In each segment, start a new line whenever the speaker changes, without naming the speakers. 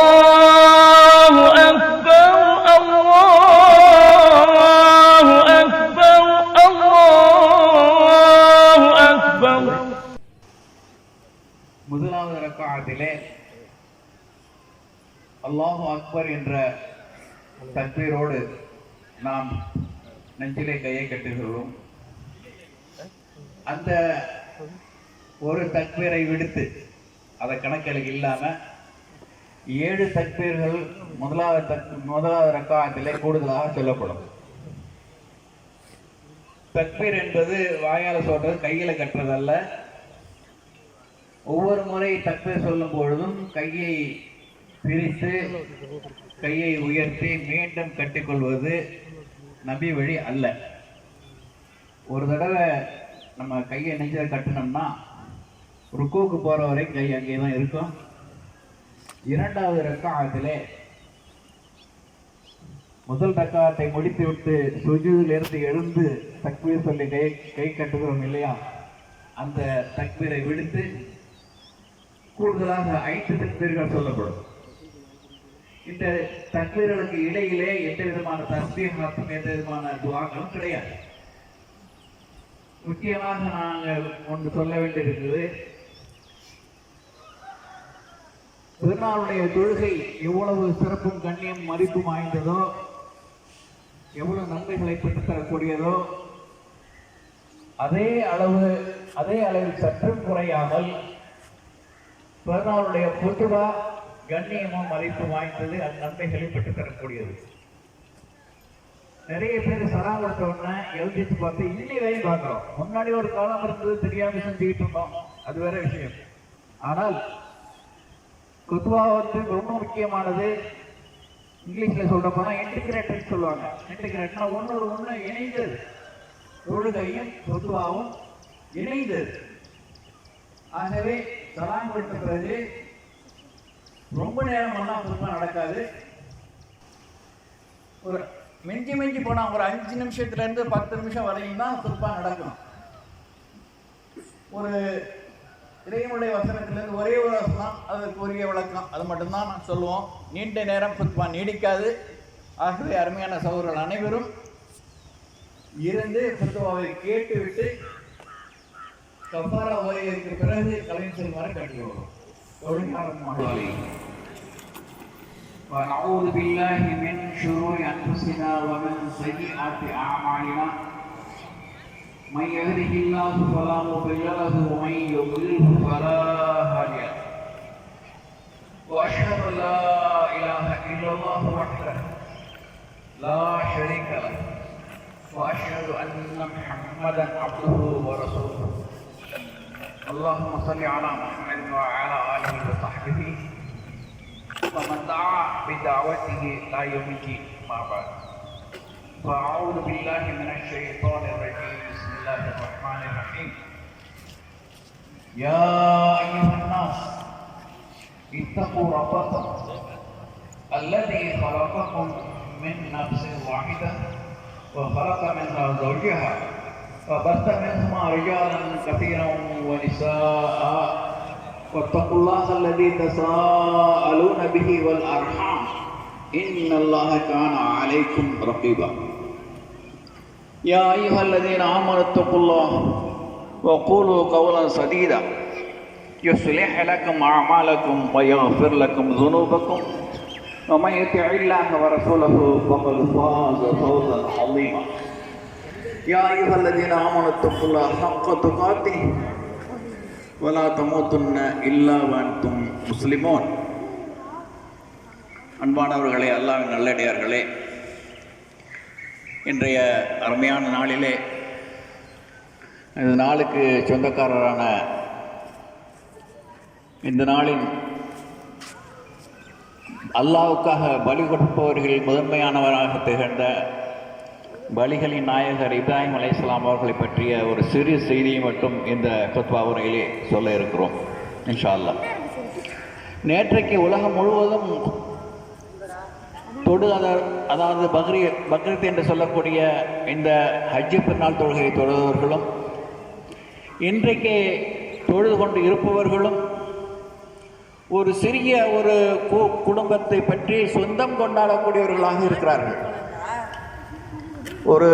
الله أكبر الله أكبر الله أكبر
முதலாவது ரக்காத்திலே அல்லாஹு அக்பர் என்ற தக்பீரோடு நாம் நெஞ்சிலே கையை கட்டுகிறோம் அந்த ஒரு தக்பீரை விடுத்து அதை கணக்கில் இல்லாம ஏழு தக்பீர்கள் முதலாவது தக் முதலாவது ரக்காத்திலே கூடுதலாக சொல்லப்படும். தக்பீர் என்பது வாயால் சொல்றது கையில கட்டுறதல்ல. ஒவ்வொரு முறை தக்பீர் சொல்லும் பொழுதும் கையை பிரித்து கையை உயர்த்தி மீண்டும் கட்டிக்கொள்வது நபி வழி அல்ல. ஒரு தடவை நம்ம கையை நெஞ்சில் கட்டினோம்னா ருக்கோவுக்கு போற வரைக்கும் கை அங்கே தான் இருக்கும். இரண்டாவது ரக்காகத்திலே முதல் ரக்காயத்தை முடித்து விட்டு சுஜூதிலிருந்து எழுந்து தக்பீர் சொல்லி கை கை கட்டுகிறோம் இல்லையா? அந்த தக்பீரை விடுத்து கூடுதலாக ஐந்து தக்பீர்கள் சொல்லப்படும். இந்த தக்பீர்களுக்கு இடையிலே எந்த விதமான தஸ்பீகத்தும் எந்த விதமான துவாக்களும் கிடையாது. முக்கியமாக நாங்கள் ஒன்று சொல்ல வேண்டியிருக்கிறது திருநாளுடைய தொழுகை எவ்வளவு சிறப்பும் கண்ணியம் மதிப்பும் வாய்ந்ததோ எவ்வளவு நன்மைகளை பெற்றுத்தரக்கூடியதோ அதே அளவு அதே அளவில் சற்றும் குறையாமல் பிறநாளுடைய பொதுவா கண்ணியமும் மதிப்பு வாய்ந்தது அந்த நன்மைகளை பெற்றுத்தரக்கூடியது. நிறைய பேர் சலாம் கொடுத்த உடனே எழுதிட்டு பார்த்து இன்னி வரையும் முன்னாடி ஒரு காலம் இருந்தது தெரியாம செஞ்சுக்கிட்டு இருந்தோம். அது வேற விஷயம். ஆனால் குத்துவா வந்து ரொம்ப முக்கியமானது. இங்கிலீஷ்ல சொல்ற போனா இன்டிகிரேட்டட் சொல்லுவாங்க. இன்டிகிரேட்னா ஒன்று ஒண்ணு இணைந்தது. தொழுகையும் குத்துவாவும் இணைந்தது. ஆகவே சலாம் கொடுத்த பிறகு ரொம்ப நேரம் எல்லாம் குத்துவா நடக்காது. ஒரு மிஞ்சி மிஞ்சி போனால் ஒரு அஞ்சு நிமிஷத்துல இருந்து பத்து நிமிஷம் வரையும் தான் குத்துவா நடக்கும் ஒரு இறைவனுடைய வசனத்திலிருந்து ஒரே ஒரு வசனம் அதற்கு உரிய விளக்கம் அது மட்டும்தான் நான் சொல்லுவோம் நீண்ட நேரம் குத்பா நீடிக்காது ஆகவே அருமையான சகோதரர்கள் அனைவரும் இருந்து குத்துவாவை கேட்டுவிட்டு கஃபாரா ஓய்வதற்கு பிறகு கலைஞர் செல்வாரை கட்டுகிறோம் ஒழுங்கான ونعوذ بالله من شرور أنفسنا ومن سيئات أعمالنا من يهده الله فلا مضل له ومن يضلله فلا هادي له. وأشهد أن لا إله إلا الله وحده لا شريك له وأشهد أن محمدا عبده ورسوله. اللهم صل على محمد وعلى آله وصحبه ومن دعا بدعوته لا الدين. ما بعد. فأعوذ بالله من الشيطان الرجيم. بسم الله الرحمن الرحيم. يا أيها الناس اتقوا ربكم الذي خلقكم من نفس واحدة وخلق منها زوجها وبث منهما رجالا كثيرا ونساء. واتقوا الله الذي تساءلون به والأرحام. إن الله كان عليكم رقيبا. يا أيها الذين آمنوا اتقوا الله وقولوا قولا سديدا يصلح لكم أعمالكم ويغفر لكم ذنوبكم ومن يطع الله ورسوله فقد فاز فوزا عظيما يا أيها الذين آمنوا اتقوا الله حق تقاته ولا تموتن إلا وأنتم مسلمون அன்பானவர்களே அல்லாவின் நல்லடியார்களே இன்றைய அருமையான நாளிலே இந்த நாளுக்கு சொந்தக்காரரான இந்த நாளின் அல்லாவுக்காக பலி கொடுப்பவர்களில் முதன்மையானவராக திகழ்ந்த பலிகளின் நாயகர் இப்ராஹிம் அலையாம் அவர்களை பற்றிய ஒரு சிறு செய்தியை மட்டும் இந்த கொத்வா உரையிலே சொல்ல இருக்கிறோம். இன்ஷா அல்லாஹ். நேற்றைக்கு உலகம் முழுவதும் தொடு அதாவது பக்ரி பக்ரீத் என்று சொல்லக்கூடிய இந்த ஹஜ்ஜு பெருநாள் தொழுகையை தொழுதவர்களும் இன்றைக்கு தொழுது கொண்டு இருப்பவர்களும் ஒரு சிறிய ஒரு கு- குடும்பத்தை பற்றி சொந்தம் கொண்டாடக்கூடியவர்களாக இருக்கிறார்கள். ஒரு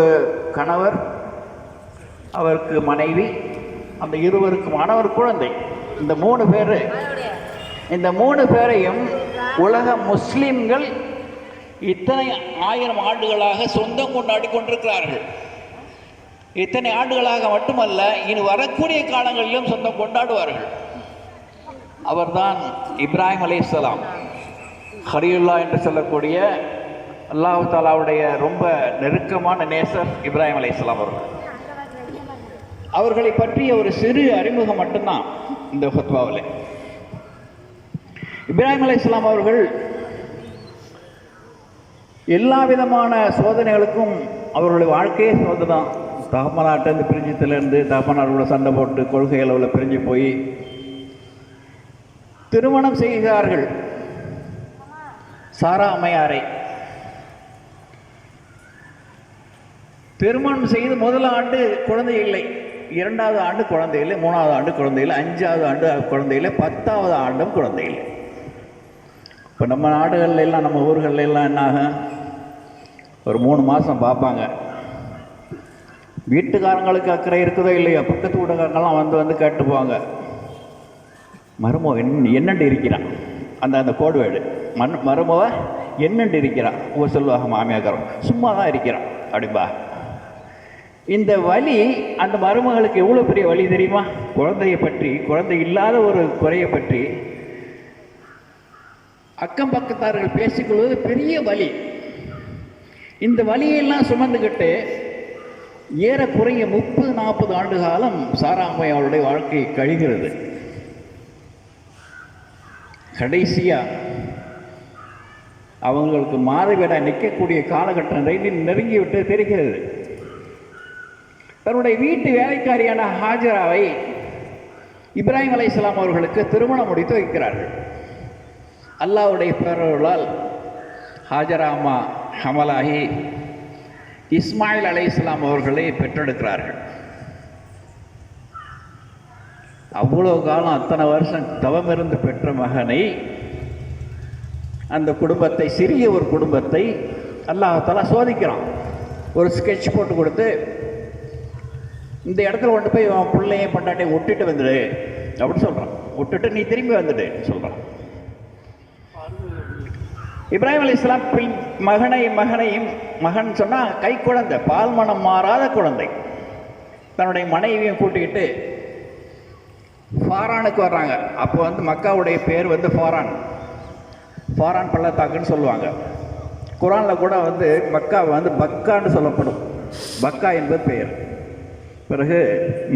கணவர் அவருக்கு மனைவி அந்த இருவருக்கு மாணவர் குழந்தை இந்த மூணு பேர் இந்த மூணு பேரையும் உலக முஸ்லீம்கள் இத்தனை ஆயிரம் ஆண்டுகளாக சொந்தம் கொண்டாடி கொண்டிருக்கிறார்கள். இத்தனை ஆண்டுகளாக மட்டுமல்ல இனி வரக்கூடிய காலங்களிலும் சொந்தம் கொண்டாடுவார்கள். அவர்தான் இப்ராஹிம் அலைஹிஸ்ஸலாம் ஹரியுல்லா என்று சொல்லக்கூடிய அல்லாஹு தாலாவுடைய ரொம்ப நெருக்கமான நேசர் இப்ராஹிம் அலைஹிஸ்ஸலாம் அவர்கள். அவர்களை பற்றிய ஒரு சிறு அறிமுகம் மட்டும்தான் இந்த ஹத்வாவில் இப்ராஹிம் அலைஹிஸ்ஸலாம் அவர்கள் எல்லா விதமான சோதனைகளுக்கும் அவர்களுடைய வாழ்க்கையே சோதனை தான் தகப்பனாட்டேருந்து பிரிஞ்சத்துலேருந்து தகப்பனாரோட சண்டை போட்டு கொள்கை அளவில் பிரிஞ்சு போய் திருமணம் செய்கிறார்கள். சாரா அம்மையாரை. திருமணம் செய்து முதல் ஆண்டு குழந்தை இல்லை. இரண்டாவது ஆண்டு குழந்தை இல்லை மூணாவது ஆண்டு குழந்தை இல்லை அஞ்சாவது ஆண்டு குழந்தை இல்லை பத்தாவது ஆண்டும் குழந்தை இல்லை. இப்போ நம்ம நாடுகள்ல எல்லாம் நம்ம ஊர்கள்ல எல்லாம் என்னாகும்? ஒரு மூணு மாதம் பார்ப்பாங்க. வீட்டுக்காரங்களுக்கு அக்கறை இருக்குதோ இல்லையோ பக்கத்து வீட்டுக்காரங்கெல்லாம் வந்து வந்து கேட்டு மருமோ என்ன என்னண்டு இருக்கிறான்? அந்த அந்த கோடுவேடு மண் மருமவ என்னண்டு இருக்கிறான்? ஓ சொல்லுவாங்க மாமியாக்காரன் சும்மா தான் இருக்கிறான். அப்படிம்பா. இந்த வலி அந்த மருமகளுக்கு எவ்வளோ பெரிய வழி தெரியுமா? குழந்தையை பற்றி குழந்தை இல்லாத ஒரு குறையை பற்றி. அக்கம் பக்கத்தார்கள் பேசிக்கொள்வது பெரிய வலி. இந்த வழியெல்லாம் சுமந்துக்கிட்டு ஏறக்குறைய முப்பது நாற்பது ஆண்டு காலம் சாராமை அவருடைய வாழ்க்கை கழிகிறது. கடைசியா அவங்களுக்கு மாதவிடா நிற்கக்கூடிய காலகட்டம் நெருங்கி நெருங்கிவிட்டு தெரிகிறது. தன்னுடைய வீட்டு வேலைக்காரியான ஹாஜராவை இப்ராஹிம் அலைஹிஸ்ஸலாம் அவர்களுக்கு திருமணம் முடித்து வைக்கிறார்கள். அல்லாவுடைய பேரருளால் ஹாஜரா அம்மா ஹமலாகி இஸ்மாயில் அலைஹிஸ்ஸலாம் அவர்களை பெற்றெடுக்கிறார்கள். அவ்வளோ காலம் அத்தனை வருஷம் தவமிருந்து பெற்ற மகனை அந்த குடும்பத்தை சிறிய ஒரு குடும்பத்தை அல்லாஹால சோதிக்கிறான். ஒரு ஸ்கெட்ச் போட்டு கொடுத்து இந்த இடத்துல கொண்டு போய் உன் பிள்ளைய பொண்டாட்டியை விட்டுட்டு வந்துடு அப்படின்னு சொல்கிறான் விட்டுட்டு நீ திரும்பி வந்துடு சொல்கிறான் இப்ராஹிம் அலி இஸ்லாம் பின் மகனை மகனையும் மகன் சொன்னால் கை குழந்தை பால் மனம் மாறாத குழந்தை. தன்னுடைய மனைவியும் கூட்டிக்கிட்டு ஃபாரானுக்கு வர்றாங்க. அப்போ வந்து மக்காவுடைய பேர் வந்து ஃபாரான். ஃபாரான் பள்ளத்தாக்குன்னு சொல்லுவாங்க. குரானில் கூட வந்து மக்கா வந்து பக்கான்னு சொல்லப்படும். பக்கா என்பது பெயர். பிறகு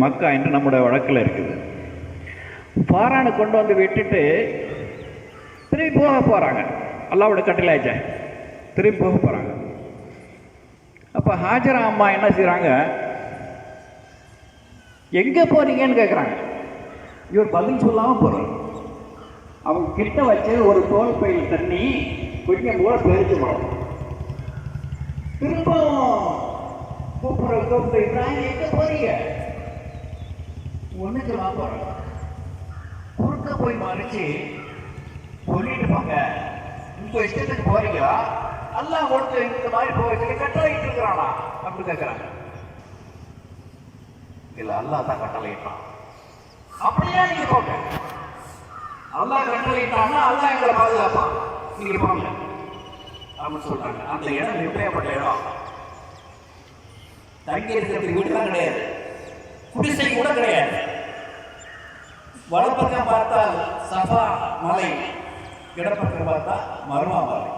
மக்கா என்று நம்முடைய வழக்கில் இருக்குது. ஃபாரானை கொண்டு வந்து விட்டுட்டு திரும்பி போக போகிறாங்க அல்லாவோட கட்டளையாச்சே திரும்பி போக போகிறாங்க அப்போ ஹாஜரா அம்மா என்ன செய்கிறாங்க எங்கே போறீங்கன்னு கேட்குறாங்க இவர் பதில் சொல்லாமல் போகிறார் அவங்க கிட்ட வச்சு ஒரு தோல் பையில் தண்ணி கொஞ்சம் கூட பெருத்து போகிறோம் திரும்ப கூப்பிட்ற கூப்பிட்டு இப்ராஹிம் எங்க போறீங்க? ஒன்றுக்கு வா போறோம் குறுக்க போய் மறைச்சு சொல்லிட்டு போங்க. உங்க இஷ்டத்துக்கு போறீங்களா? அல்லாஹ் கொடுத்து இந்த மாதிரி போகிறதுக்கு கட்டளையிட்டு இருக்கிறானா அப்படி கேட்கிறாங்க இல்ல அல்லாஹ் தான் கட்டளையிட்டான் அப்படியே நீங்க போங்க. அல்லாஹ் கட்டளையிட்டான்னா அல்லாஹ் எங்களை பாதுகாப்பான். நீங்க போங்க. அப்படின்னு சொல்றாங்க. அந்த இடம் எப்படியாப்பட்ட இடம். தங்கி இருக்கிறதுக்கு வீடு தான் கிடையாது. குடிசை கூட கிடையாது. வலப்பக்கம் பார்த்தால் சஃபா மலை இடப்பக்கம் பார்த்தா மருமாமலை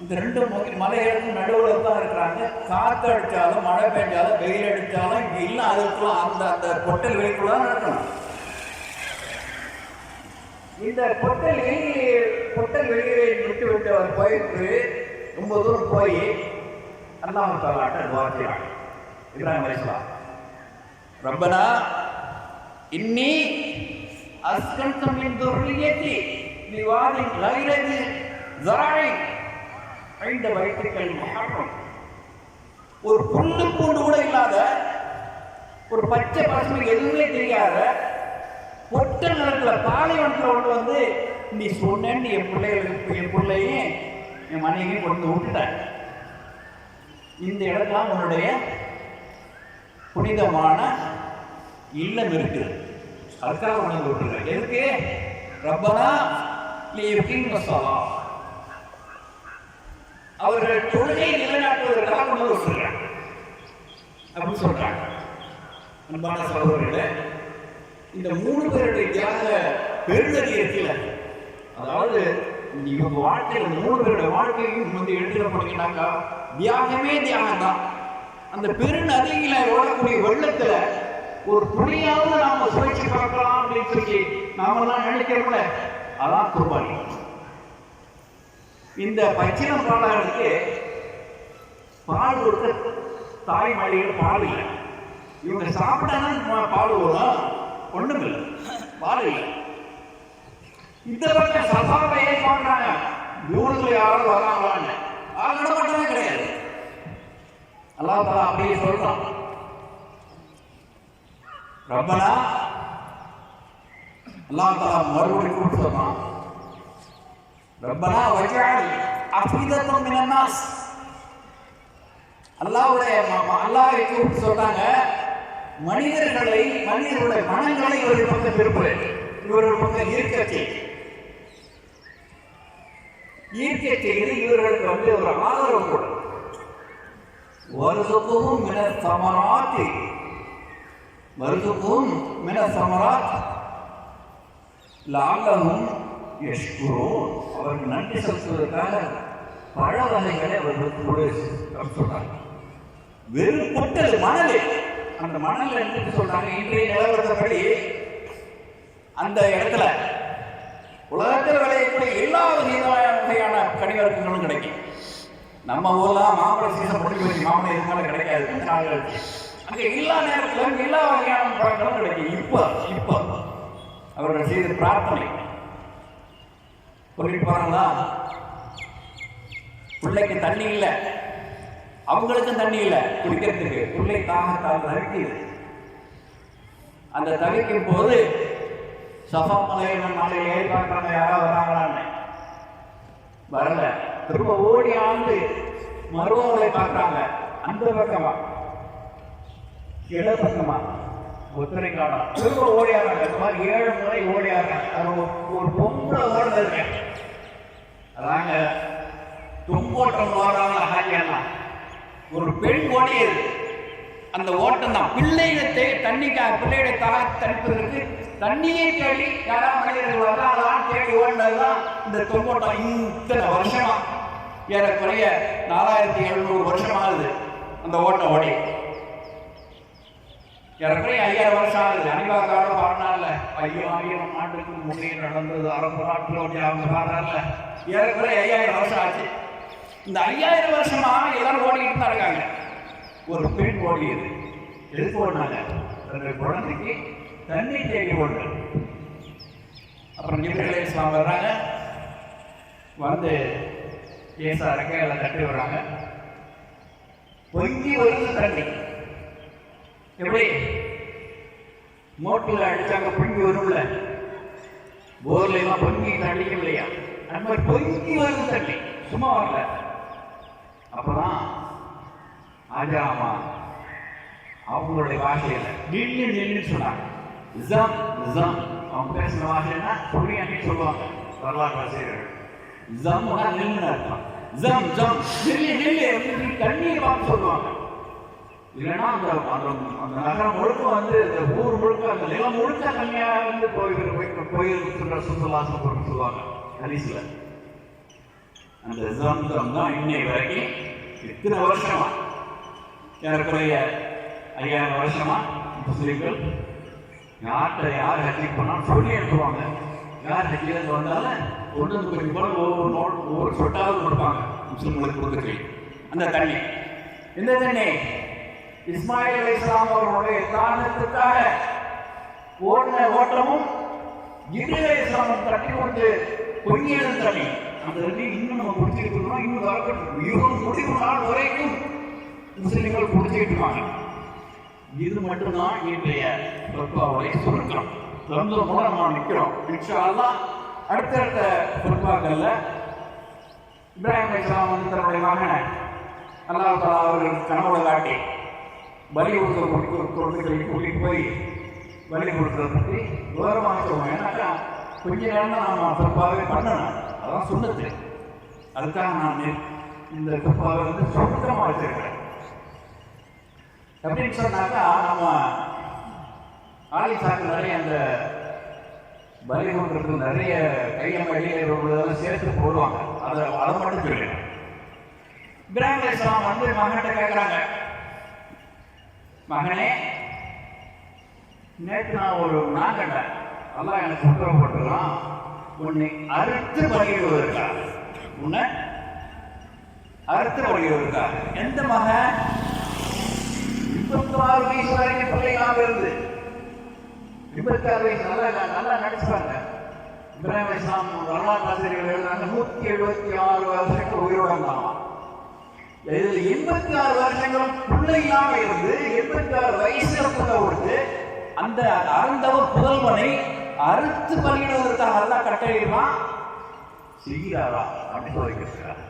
இந்த ரெண்டு மொ- மலைகளுக்கும் நடுவில் தான் இருக்கிறாங்க. காற்று அடித்தாலும் மழை பெஞ்சாலும் வெயில் அடித்தாலும் இங்கே இல்லை அதுக்குள்ள அந்த அந்த பொட்டல் வெளிக்குள்ள நடக்கணும். இந்த பொட்டல் வெளியே பொட்டல் வெளியே விட்டு விட்டு அவர் போயிட்டு ரொம்ப தூரம் போய் அல்லாஹ் தாலாட்ட துவாக்கிறாங்க இப்ராஹிம் அலைஹிஸ்ஸலாம் ரப்பனா இன்னி அஸ்கன்த மின் துர்ரியத்தி لواد غير ஸராஇ ஐந்த வைத்திருக்கல் முஹர்ரம் ஒரு புல்லு பூண்டு கூட இல்லாத ஒரு பச்சை பசுமை எதுவுமே தெரியாத ஒட்ட நிலத்தில் பாலைவனத்தில் ஒன்று வந்து நீ சொன்னேன்னு என் பிள்ளைகளுக்கு என் பிள்ளையும் என் மனைவியும் கொண்டு வந்து விட்டுட்டேன் இந்த இடத்துல உன்னுடைய புனிதமான இல்லம் இருக்குது. அதுக்காக கொண்டு விட்டுருக்க எதுக்கு? ரப்பனா அவர்கள் தொழுகை நிலைநாட்டுவதற்காக கொண்டு வந்து விட்டுருக்காங்க அப்படின்னு சொல்றாங்க. அன்பான சகோதரர்களே இந்த மூணு பேருடைய தியாக பெருந்ததி இருக்குல்ல அதாவது இவங்க வாழ்க்கையில மூணு பேருடைய வாழ்க்கையும் வந்து எடுத்துக்கப்பட்டீங்கன்னாக்கா தியாகமே தியாகம் தான் அந்த பெருநதியில ஓடக்கூடிய வெள்ளத்துல ஒரு துணியாவது நாம சுழற்சி பார்க்கலாம் அப்படின்னு சொல்லி நாமெல்லாம் நினைக்கிறோம்ல. அதான் குர்பானி. இந்த பச்சிலம் பாலகனுக்கு பால் கொடுக்க தாய் மாளிகையில் பால் இல்லை. இவங்க சாப்பிட்டாதான் பால் வரும் ஒண்ணும் இல்லை. பால் இல்லை. இந்த பக்கம் சபாவையே பார்க்கறாங்க ஊருக்குள்ள யாராவது வராங்களான்னு. ஆள் நடமாட்டமே கிடையாது. அல்லாஹ் அப்படியே சொல்றான். ரப்பனா அல்லாஹ் தஆலா மறுபடியும் கூப்பிட்டு சொல்றான் ரப்பனா வஜ்அல் அஃபீதத்தும் மினன் அல்லாவுடைய அல்லாவை கூப்பிட்டு சொல்றாங்க மனிதர்களை மனிதர்களுடைய மனங்களை இவர்கள் பக்கம் திருப்பு இவர்கள் பக்கம் இருக்கத்தை இயற்கை ஈர்க்க செய்து இவர்களுக்கு வந்து ஒரு ஆதரவு கொடு வருதுக்கும் மின சமராத்தி. வருதுக்கும் மின சமராத். லாலகும் எஷ்குரோ அவருக்கு நன்றி செலுத்துவதற்காக பழ வகைகளை அவர்கள் கொடு அப்படின்னு சொல்றாங்க. வெறும் பொட்டல் மணல். அந்த மணல் என்று சொல்றாங்க? இன்றைய நிலவரப்படி அந்த இடத்துல உலகத்தில் விளையக்கூடிய எல்லா வகையான வகையான கனிவர்க்கங்களும் கிடைக்கும். நம்ம ஊர்ல மாம்பழ சீசன் முடிஞ்சு வச்சு மாம்பழம் இருந்தாலும் கிடைக்காது. அங்கே அங்க எல்லா நேரத்திலும் எல்லா வகையான பழங்களும் கிடைக்கும். இப்போ இப்போ அவர்கள் செய்த பிரார்த்தனை. சொல்லிட்டு போறாங்களா? பிள்ளைக்கு தண்ணி இல்லை. அவங்களுக்கும் தண்ணி இல்லை. குடிக்கிறதுக்கு. பிள்ளை தாகத்தால் தவிக்குது அந்த தவிக்கும் போது சஃபா நாளை நாளைக்கு ஏறி பார்க்கறாங்க. யாராவது வராங்களான்னு வரல. திரும்ப ஓடி ஆண்டு மருவங்களை பார்க்கறாங்க. அந்த பக்கமா. இட ஒத்தனை ஒத்துரை காலம் திரும்ப ஓடியாடுறாங்க. இந்த மாதிரி ஏழு முறை ஓடியாடுறாங்க. அது ஒரு- ஒரு பொம்பளை ஓடுறது இருக்கேன் அதாங்க தும்போட்டம் ஓடுறாங்க ஹாரியாலாம் ஒரு பெண் ஓடியது. அந்த ஓட்டம் தான். பிள்ளைகளை தண்ணிக்காக பிள்ளைகளை தாக தடுப்பதற்கு தண்ணியை தேடி யாரா மனிதர்கள் வர்றாங்களான்னு தேடி ஓடினதுதான் இந்த தொங்கோட்டம் இத்தனை வருஷமா ஏறக்குறைய நாலாயிரத்தி எழுநூறு வருஷமாகுது அந்த ஓட்டம் ஓடி. ஏறக்குறைய ஐயாயிரம் வருஷம் ஆகுது அனிவாக்காரோட பாடினார்ல. ஐயோ ஆயிரம் ஆண்டுக்கு முன்னே நடந்தது. அரபு நாட்டில் ஒட்டி அவங்க பாடுறாருல. ஏறக்குறைய ஐயாயிரம் வருஷம் ஆச்சு. இந்த ஐயாயிரம் வருஷமா எல்லாரும் ஓடிக்கிட்டு தான் இருக்காங்க. ஒரு பெண் ஓடியது. எதுக்கு ஓடினாங்க? தன்னுடைய குழந்தைக்கு தண்ணி தேடி ஓடுது. அப்புறம் நிபுணர்களே இஸ்லாம் வர்றாங்க. வந்து ஏசா ரெக்கையில தட்டி வர்றாங்க பொங்கி வருது தண்ணி. எப்படி? மோட்டில் அடிச்சாங்க பொங்கி வரும்ல? போர்ல எல்லாம் பொங்கி அடிக்கும் இல்லையா பொங்கி வருது தண்ணி சும்மா வரல. அப்பதான் ஆஜாமா அவங்களுடைய பாஷையில நின்று நின்று சொன்னாங்க. ஜம் ஜம் அவங்க பேசுற பாஷைன்னா புரியான்னு சொல்லுவாங்க வரலாறு ஆசிரியர்கள் ஜம் நின்று அர்த்தம். ஜம் ஜம் நில்லு நில்லு தண்ணீர் பார்த்து சொல்லுவாங்க. இல்லைன்னா அந்த அந்த நகரம் முழுக்க வந்து இந்த ஊர் முழுக்க அந்த நிலம் முழுக்க தனியாக வந்து கோயில் போய் கோயில் சுற்றுலாசம் சொல்லுவாங்க ஹரிசில். அந்த ஜம்சம் தான் இன்னை வரைக்கும் எத்தனை வருஷமா? ஏறக்குறைய ஐயாயிரம் வருஷமா? முஸ்லீம்கள் யார்கிட்ட யார் ஹஜ்ஜிக்கு போனாலும் சொல்லி அனுப்புவாங்க. யார் ஹஜ்ஜிலேருந்து வந்தாலும் கொண்டு வந்து கொஞ்சம் போல ஒவ்வொரு ஒவ்வொரு சொட்டாவது கொடுப்பாங்க. முஸ்லீம்களுக்கு கொடுக்குறது அந்த தண்ணி. இந்த தண்ணி? இஸ்மாயில் அலி இஸ்லாம் அவர்களுடைய காரணத்துக்காக ஓடின ஓட்டமும் இப்ரே இஸ்லாம் தட்டி கொண்டு பொங்கியது தனி அந்த தண்ணி இன்னும் நம்ம பிடிச்சிட்டு இருக்கோம் இன்னும் வரக்கட்டும் இவரும் முடிவு நாள் வரைக்கும் முஸ்லிம்கள் குடிச்சிட்டு இது மட்டும்தான் இன்றைய சொற்பாவுடைய சுருக்கம். திறந்து மூலம் நம்ம நிற்கிறோம். இன்ஷா அடுத்த அடுத்தடுத்த குர்பாக்கள்ல இப்ராஹிம் அலிஸ்லாம் வந்து தன்னுடைய மகனை அல்லாஹ் அவர்கள் கனவுல காட்டி பலி கொடுக்க கொடுக்க கொடுத்து போய் பலி கொடுக்கறத பற்றி விவரமாக சொல்லுவோம் ஏன்னாக்கா கொஞ்ச நேரம் தான் சிறப்பாகவே குர்பாவே பண்ணணும் அதான் சொன்னது அதுக்காக நான் இந்த சிறப்பாக வந்து சுதந்திரமாக வச்சிருக்கிறேன். அப்படின்னு சொன்னாக்கா நம்ம ஆலை சாக்கு நிறைய அந்த பலி கொடுக்கறதுக்கு நிறைய கையம் வெளியெல்லாம் சேர்த்து போடுவாங்க. அதை அதை மட்டும் சொல்லுவேன் இப்ராஹிம் வந்து மகன்கிட்ட கேட்குறாங்க மகனே நேற்று நான் ஒரு நான் கண்டேன். அல்லாஹ் எனக்கு உத்தரவு போட்டுக்கலாம் உன்னை அறுத்து பலியிடுவதற்கா உன்னை அறுத்து பலியிடுவதற்கா எந்த மகன்? இருபத்தி வயசு வரைக்கும் பிள்ளைகளாக இருந்து. இருபத்தாறு வயசு நல்லா நல்லா நடிச்சுப்பாங்க. இப்ராஹிம் இஸ்லாம் வரலாற்று ஆசிரியர்கள் எழுதுறாங்க நூத்தி எழுபத்தி ஆறு வருஷத்துக்கு உயிரோட இருந்தாங்க இதுல எண்பத்தி ஆறு வருஷங்களும் பிள்ளைகளாக இருந்து எண்பத்தி ஆறு வயசுல புள்ள கொடுத்து அந்த அறந்தவ புதல்வனை அறுத்து பலியிடுவதற்காக எல்லாம் கட்டளையுமா செய்கிறாரா? அப்படின்னு வைக்கிறார் கேட்கிறார்.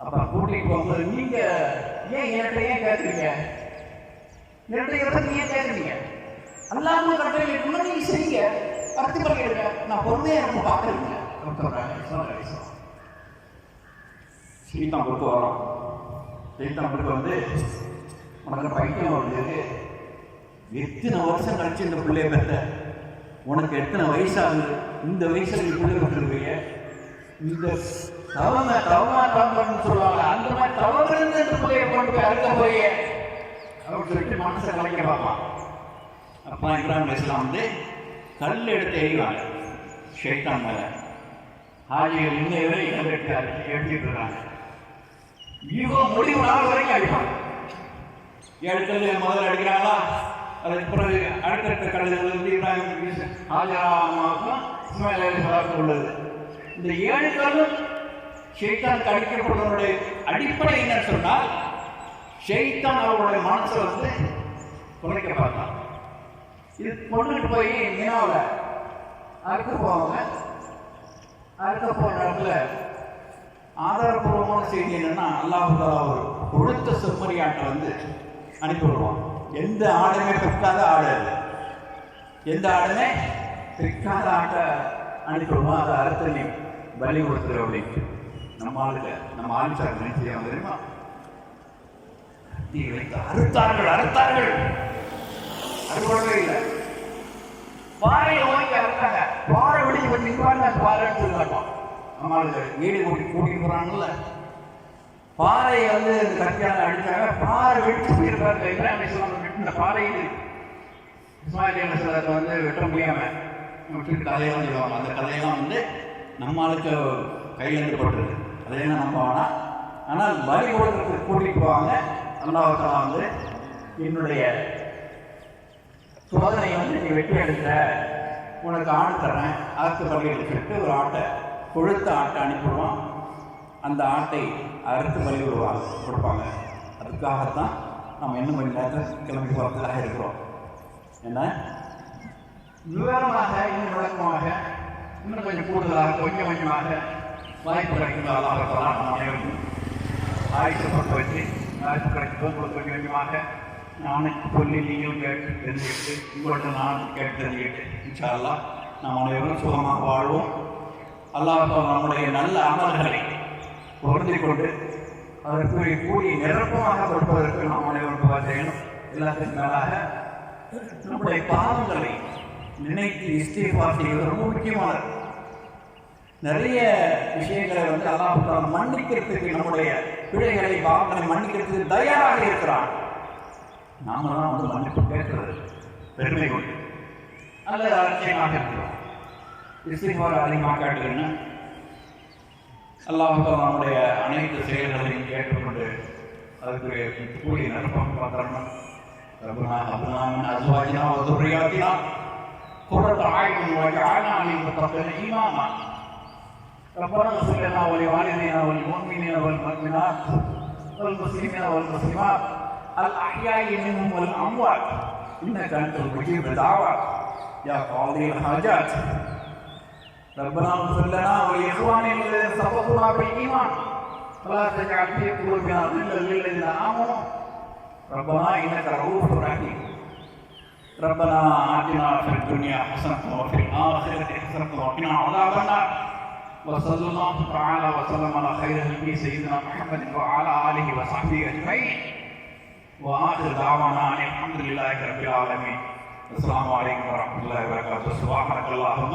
அப்ப கூட்டிட்டு போகும்போது நீங்க ஏன் என்கிட்ட ஏன் கேட்குறீங்க? என்னுடைய நீ ஏன் கேட்குறீங்க? அல்லாம கட்டளை நீங்க செய்யுங்க. அறுத்து பலியிடுங்க. நான் பொறுமையா நம்ம பார்க்குறேங்க சீதான் கொடுத்து வரோம். சீதான் கொடுத்து வந்து உனக்கு பைத்தியம் வருது எத்தனை வருஷம் கழிச்சு இந்த பிள்ளைய பெற்ற? உனக்கு எத்தனை வயசாகுது? இந்த வயசுல நீ பிள்ளை பெற்றிருக்கீங்க இந்த தவங்க தவமா தவங்கன்னு சொல்லுவாங்க. அந்த மாதிரி தவறு இந்த பிள்ளைய கொண்டு போய் அறுக்க போய் அப்படின்னு சொல்லிட்டு மனசை கலைக்க பார்ப்பான் அப்பா இப்ராஹிம் இஸ்லாம் வந்து கல் எடுத்து எறிவாங்க. ஷைத்தான் மேலே. ஆஜிகள் இன்னும் வரை கல் எடுத்து அடிச்சு எடுத்துட்டு இருக்காங்க. ஈகோ முடிவு நாள் வரைக்கும் அடிப்பான். எடுத்தது முதல்ல அடிக்கிறாங்களா? அதுக்கு பிறகு அடுத்தடுத்த கல்லுகள் வந்து இப்ராஹிம் ஹாஜராமாவுக்கும் இஸ்மாயில் உள்ளது. இந்த ஏழு கடலும் ஷெய்தான் கடிக்கப்படுவதனுடைய அடிப்படை என்னன்னு சொன்னால் ஷெய்தான் அவருடைய மனசை வந்து குறைக்க பார்த்தான். இது கொண்டுட்டு போய் மீனாவில் அறுக்க போவாங்க. அறுக்க போன இடத்துல ஆதாரபூர்வமான செய்தி என்னன்னா அல்லாஹ் ஒரு கொழுத்த செம்மறியாட்டை வந்து அனுப்பி விடுவான். எந்த ஆடுமே பிற்காத ஆடு அது. எந்த ஆடுமே பிற்காத ஆட்டை அனுப்பி விடுவான். அதை அறுத்து நீ பலி கொடுத்துரு அப்படின்னு நம்ம ஆளுங்க நம்ம ஆளுச்சார் செய்ய தெரியுமா? நீ வைத்து அறுத்தார்கள் அறுத்தார்கள். அறுபடவே இல்லை. பாறையை வாங்கி அறுத்தாங்க. பாறை வெளியே நிற்பாங்க பாறைன்னு சொல்லி மாட்டோம் நம்மளுக்கு வீடு கூட்டி கூட்டிட்டு போறாங்கல்ல. பாறையை வந்து இந்த கத்தியால அடித்தாங்க பாறை வெட்டி போயிருக்காங்க இப்ராஹிம் இஸ்லாம் இந்த பாறையில் இஸ்மாயில் அலிஸ்லாத்தை வந்து வெட்ட முடியாம விட்டுட்டு கதையெல்லாம் சொல்லுவாங்க. அந்த கதையெல்லாம் வந்து நம்மளுக்கு கையிலேருந்து போட்டுருக்கு அதையெல்லாம் நம்ப வேணாம் ஆனால் வரி கொடுக்கறதுக்கு கூட்டிட்டு போவாங்க. அல்லாஹாலா வந்து என்னுடைய சோதனை வந்து நீ வெட்டி எடுத்த உனக்கு ஆடு தரேன் ஆத்து பள்ளி சொல்லிட்டு ஒரு ஆட்டை கொழுத்த ஆட்டை அனுப்பிடுவான் அந்த ஆட்டை அறுத்து பலி விடுவாங்க கொடுப்பாங்க. அதுக்காகத்தான் நம்ம இன்னும் கொஞ்சம் நேரத்தில் கிளம்பி போகிறதுக்காக இருக்கிறோம். என்ன? விவரமாக இன்னும் விளக்கமாக இன்னும் கொஞ்சம் கூடுதலாக கொஞ்சம் கொஞ்சமாக வாய்ப்பு கிடைக்கும்? அல்லாஹ் நம்ம அனைவருக்கும் ஆயுஷப்பட்டு வச்சு வாய்ப்பு கிடைக்கும் உங்களுக்கு கொஞ்சம் கொஞ்சமாக நானும் சொல்லி நீங்களும் கேட்டு தெரிஞ்சுக்கிட்டு உங்கள்கிட்ட நானும் கேட்டு தெரிஞ்சுக்கிட்டு இன்ஷால்லாம் நாம் அனைவரும் சுகமாக வாழ்வோம். அல்லாஹ் நம்முடைய நல்ல அமல்களை பொருந்தி கொண்டு அதற்கு கூறி நிரப்பமாக கொடுப்பதற்கு நாம் அனைவரும் செய்யணும். எல்லாத்துக்கும் மேலாக நம்முடைய பாவங்களை நினைத்து இஸ்திஃபார் செய்வது ரொம்ப முக்கியமானது நிறைய விஷயங்களை வந்து அல்லாஹ் மன்னிக்கிறதுக்கு நம்முடைய பிழைகளை பாவங்களை மன்னிக்கிறதுக்கு தயாராக இருக்கிறான். நாம தான் வந்து மன்னிப்பு கேட்கிறது பெருமை கொண்டு. அல்லது அலட்சியமாக இருக்கிறோம். இஸ்திஃபார் அதிகமாக காட்டுகிறேன்னு அல்லாஹ் நம்முடைய அனைத்து செயல்களையும் கேட்டுக்கொண்டு அதுக்கு கூடிய நிரப்பம் பார்க்கணும் ربنا هب لنا من ازواجنا وذرياتنا قرة اعين واجعلنا للمتقين اماما ربنا اغفر لنا ولوالدينا وللمؤمنين والمؤمنات والمسلمين والمسلمات الاحياء منهم والاموات انك انت المجيب الدعوات يا قاضي الحاجات ربنا اغفر لنا ولإخواننا الذين سبقونا بالإيمان. ولا تجعل في قلوبنا غلا للذين آمنوا. ربنا إنك رؤوف رحيم. ربنا آتنا في الدنيا حسنة وفي الآخرة حسنة وقنا عذاب النار. وصلى الله تعالى وسلم على خير نبي سيدنا محمد وعلى آله وصحبه أجمعين. وآخر دعوانا أن الحمد لله رب العالمين. السلام عليكم ورحمة الله وبركاته. سبحانك اللهم.